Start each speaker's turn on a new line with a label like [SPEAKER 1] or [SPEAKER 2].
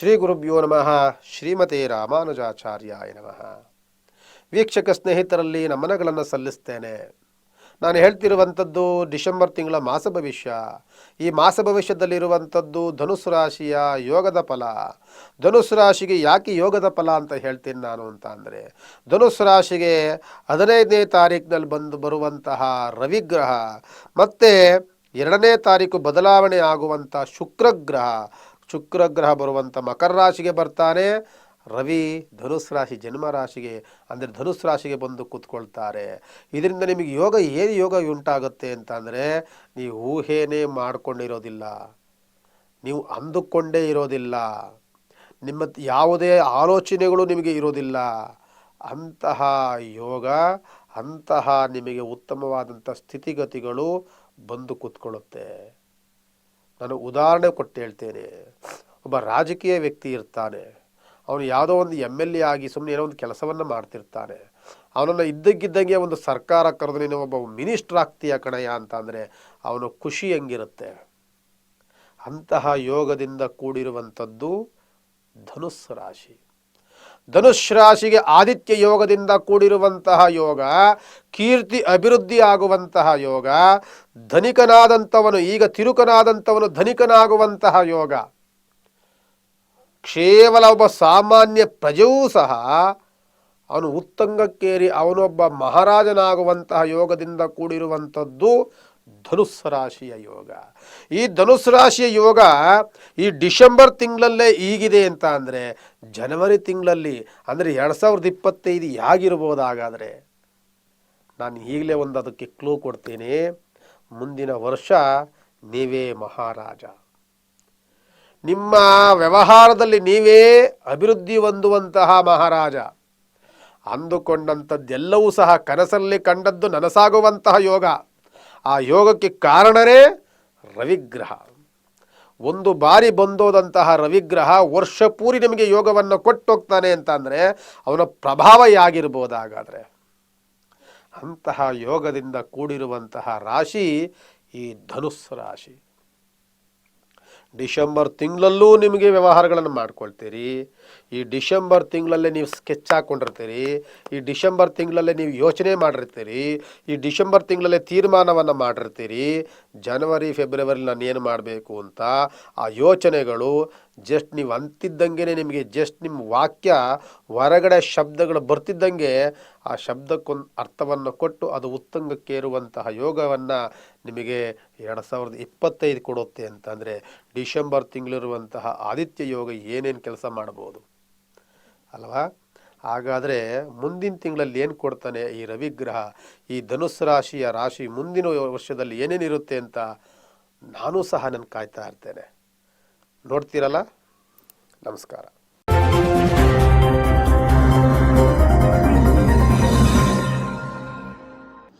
[SPEAKER 1] ಶ್ರೀ ಗುರುಭ್ಯೋ ನಮಃ. ಶ್ರೀಮತೆ ರಾಮಾನುಜಾಚಾರ್ಯಾಯ ನಮಃ. ವೀಕ್ಷಕ ಸ್ನೇಹಿತರಲ್ಲಿ ನಮನಗಳನ್ನು ಸಲ್ಲಿಸ್ತೇನೆ. ನಾನು ಹೇಳ್ತಿರುವಂಥದ್ದು ಡಿಸೆಂಬರ್ ತಿಂಗಳ ಮಾಸ ಭವಿಷ್ಯ. ಈ ಮಾಸ ಭವಿಷ್ಯದಲ್ಲಿರುವಂಥದ್ದು ಧನುಸು ರಾಶಿಯ ಯೋಗದ ಫಲ. ಧನುಸು ರಾಶಿಗೆ ಯಾಕೆ ಯೋಗದ ಫಲ ಅಂತ ಹೇಳ್ತೀನಿ ನಾನು ಅಂತ ಅಂದರೆ ಧನುಸು ರಾಶಿಗೆ ಹದಿನೈದನೇ ತಾರೀಕಿನಲ್ಲಿ ಬಂದು ಬರುವಂತಹ ರವಿಗ್ರಹ, ಮತ್ತು ಎರಡನೇ ತಾರೀಕು ಬದಲಾವಣೆ ಆಗುವಂಥ ಶುಕ್ರಗ್ರಹ ಶುಕ್ರಗ್ರಹ ಬರುವಂಥ ಮಕರ ರಾಶಿಗೆ ಬರ್ತಾನೆ. ರವಿ ಧನುಸ್ ರಾಶಿ, ಜನ್ಮ ರಾಶಿಗೆ, ಅಂದರೆ ಧನುಸ್ ರಾಶಿಗೆ ಬಂದು ಕೂತ್ಕೊಳ್ತಾರೆ. ಇದರಿಂದ ನಿಮಗೆ ಯೋಗ, ಏನು ಯೋಗ ಉಂಟಾಗುತ್ತೆ ಅಂತ ಅಂದರೆ ನೀವು ಊಹೆನೇ ಮಾಡಿಕೊಂಡಿರೋದಿಲ್ಲ. ನೀವು ಅಂದುಕೊಂಡೇ ಇರೋದಿಲ್ಲ. ನಿಮ್ಮ ಯಾವುದೇ ಆಲೋಚನೆಗಳು ನಿಮಗೆ ಇರೋದಿಲ್ಲ. ಅಂತಹ ಯೋಗ, ಅಂತಹ ನಿಮಗೆ ಉತ್ತಮವಾದಂಥ ಸ್ಥಿತಿಗತಿಗಳು ಬಂದು ಕೂತ್ಕೊಳ್ಳುತ್ತೆ. ನಾನು ಉದಾಹರಣೆ ಕೊಟ್ಟು ಹೇಳ್ತೇನೆ. ಒಬ್ಬ ರಾಜಕೀಯ ವ್ಯಕ್ತಿ ಇರ್ತಾನೆ. ಅವನು ಯಾವುದೋ ಒಂದು ಎಂ ಎಲ್ ಎ ಆಗಿ ಸುಮ್ಮನೆ ಏನೋ ಒಂದು ಕೆಲಸವನ್ನು ಮಾಡ್ತಿರ್ತಾನೆ. ಅವನನ್ನು ಇದ್ದಕ್ಕಿದ್ದಂಗೆ ಒಂದು ಸರ್ಕಾರ ಕರೆದು ನೀನು ಒಬ್ಬ ಮಿನಿಸ್ಟ್ರ್ ಆಗ್ತೀಯ ಕಣಯ್ಯ ಅಂತ ಅಂದರೆ ಅವನು ಖುಷಿ ಹೆಂಗಿರುತ್ತೆ? ಅಂತಹ ಯೋಗದಿಂದ ಕೂಡಿರುವಂಥದ್ದು ಧನುಸ್ಸು ರಾಶಿ. ಧನುಷ್ ರಾಶಿಗೆ ಆದಿತ್ಯ ಯೋಗದಿಂದ ಕೂಡಿರುವಂತಹ ಯೋಗ, ಕೀರ್ತಿ ಅಭಿವೃದ್ಧಿ ಆಗುವಂತಹ ಯೋಗ, ಧನಿಕನಾದಂಥವನು, ಈಗ ತಿರುಕನಾದಂಥವನು ಧನಿಕನಾಗುವಂತಹ ಯೋಗ. ಕೇವಲ ಒಬ್ಬ ಸಾಮಾನ್ಯ ಪ್ರಜೆಯೂ ಸಹ ಅವನು ಉತ್ತಂಗಕ್ಕೇರಿ ಅವನೊಬ್ಬ ಮಹಾರಾಜನಾಗುವಂತಹ ಯೋಗದಿಂದ ಕೂಡಿರುವಂಥದ್ದು ಧನುಸ್ ರಾಶಿಯ ಯೋಗ. ಈ ಧನುಸ್ ರಾಶಿಯ ಯೋಗ ಈ ಡಿಸೆಂಬರ್ ತಿಂಗಳಲ್ಲೇ ಈಗಿದೆ ಅಂತ ಅಂದರೆ ಜನವರಿ ತಿಂಗಳಲ್ಲಿ, ಅಂದರೆ ಎರಡು ಸಾವಿರದ ಇಪ್ಪತ್ತೈದು ಹೇಗಿರ್ಬೋದಾಗಾದರೆ ನಾನು ಈಗಲೇ ಒಂದು ಅದಕ್ಕೆ ಕ್ಲೂ ಕೊಡ್ತೀನಿ. ಮುಂದಿನ ವರ್ಷ ನೀವೇ ಮಹಾರಾಜ. ನಿಮ್ಮ ವ್ಯವಹಾರದಲ್ಲಿ ನೀವೇ ಅಭಿವೃದ್ಧಿ ಹೊಂದುವಂತಹ ಮಹಾರಾಜ. ಅಂದುಕೊಂಡಂಥದ್ದೆಲ್ಲವೂ ಸಹ ಕನಸಲ್ಲಿ ಕಂಡದ್ದು ನನಸಾಗುವಂತಹ ಯೋಗ. ಆ ಯೋಗಕ್ಕೆ ಕಾರಣರೇ ರವಿಗ್ರಹ. ಒಂದು ಬಾರಿ ಬಂದೋದಂತಹ ರವಿಗ್ರಹ ವರ್ಷ ಪೂರಿ ನಿಮಗೆ ಯೋಗವನ್ನು ಕೊಟ್ಟೋಗ್ತಾನೆ ಅಂತ ಅಂದರೆ ಅವನ ಪ್ರಭಾವ ಯಾಗಿರ್ಬೋದಾಗಾದರೆ ಅಂತಹ ಯೋಗದಿಂದ ಕೂಡಿರುವಂತಹ ರಾಶಿ ಈ ಧನುಸ್ ರಾಶಿ. ಡಿಸೆಂಬರ್ ತಿಂಗಳಲ್ಲೂ ನಿಮಗೆ ವ್ಯವಹಾರಗಳನ್ನು ಮಾಡ್ಕೊಳ್ತೀರಿ. ಈ ಡಿಸೆಂಬರ್ ತಿಂಗಳಲ್ಲೇ ನೀವು ಸ್ಕೆಚ್ ಹಾಕ್ಕೊಂಡಿರ್ತೀರಿ ಈ ಡಿಸೆಂಬರ್ ತಿಂಗಳಲ್ಲೇ ನೀವು ಯೋಚನೆ ಮಾಡಿರ್ತೀರಿ. ಈ ಡಿಸೆಂಬರ್ ತಿಂಗಳಲ್ಲೇ ತೀರ್ಮಾನವನ್ನು ಮಾಡಿರ್ತೀರಿ. ಜನವರಿ ಫೆಬ್ರವರಿ ನಾನು ಏನು ಮಾಡಬೇಕು ಅಂತ ಆ ಯೋಚನೆಗಳು ಜಸ್ಟ್ ನೀವು ಅಂತಿದ್ದಂಗೆ ನಿಮಗೆ ಜಸ್ಟ್ ನಿಮ್ಮ ವಾಕ್ಯ ಹೊರಗಡೆ ಶಬ್ದಗಳು ಬರ್ತಿದ್ದಂಗೆ ಆ ಶಬ್ದಕ್ಕೊಂದು ಅರ್ಥವನ್ನು ಕೊಟ್ಟು ಅದು ಉತ್ತಂಗಕ್ಕೇರುವಂತಹ ಯೋಗವನ್ನು ನಿಮಗೆ ಎರಡು ಸಾವಿರದ ಇಪ್ಪತ್ತೈದು ಕೊಡುತ್ತೆ ಅಂತಂದರೆ ಡಿಸೆಂಬರ್ ತಿಂಗಳಿರುವಂತಹ ಆದಿತ್ಯ ಯೋಗ ಏನೇನು ಕೆಲಸ ಮಾಡ್ಬೋದು ಅಲ್ವಾ? ಹಾಗಾದರೆ ಮುಂದಿನ ತಿಂಗಳಲ್ಲಿ ಏನು ಕೊಡ್ತಾನೆ ಈ ರವಿಗ್ರಹ, ಈ ಧನುಸ್ ರಾಶಿಯ ರಾಶಿ ಮುಂದಿನ ವರ್ಷದಲ್ಲಿ ಏನೇನಿರುತ್ತೆ ಅಂತ ನಾನು ಸಹ ನಾನು ಕಾಯ್ತಾ ಇರ್ತೇನೆ. ನೋಡ್ತೀರಲ್ಲ? ನಮಸ್ಕಾರ.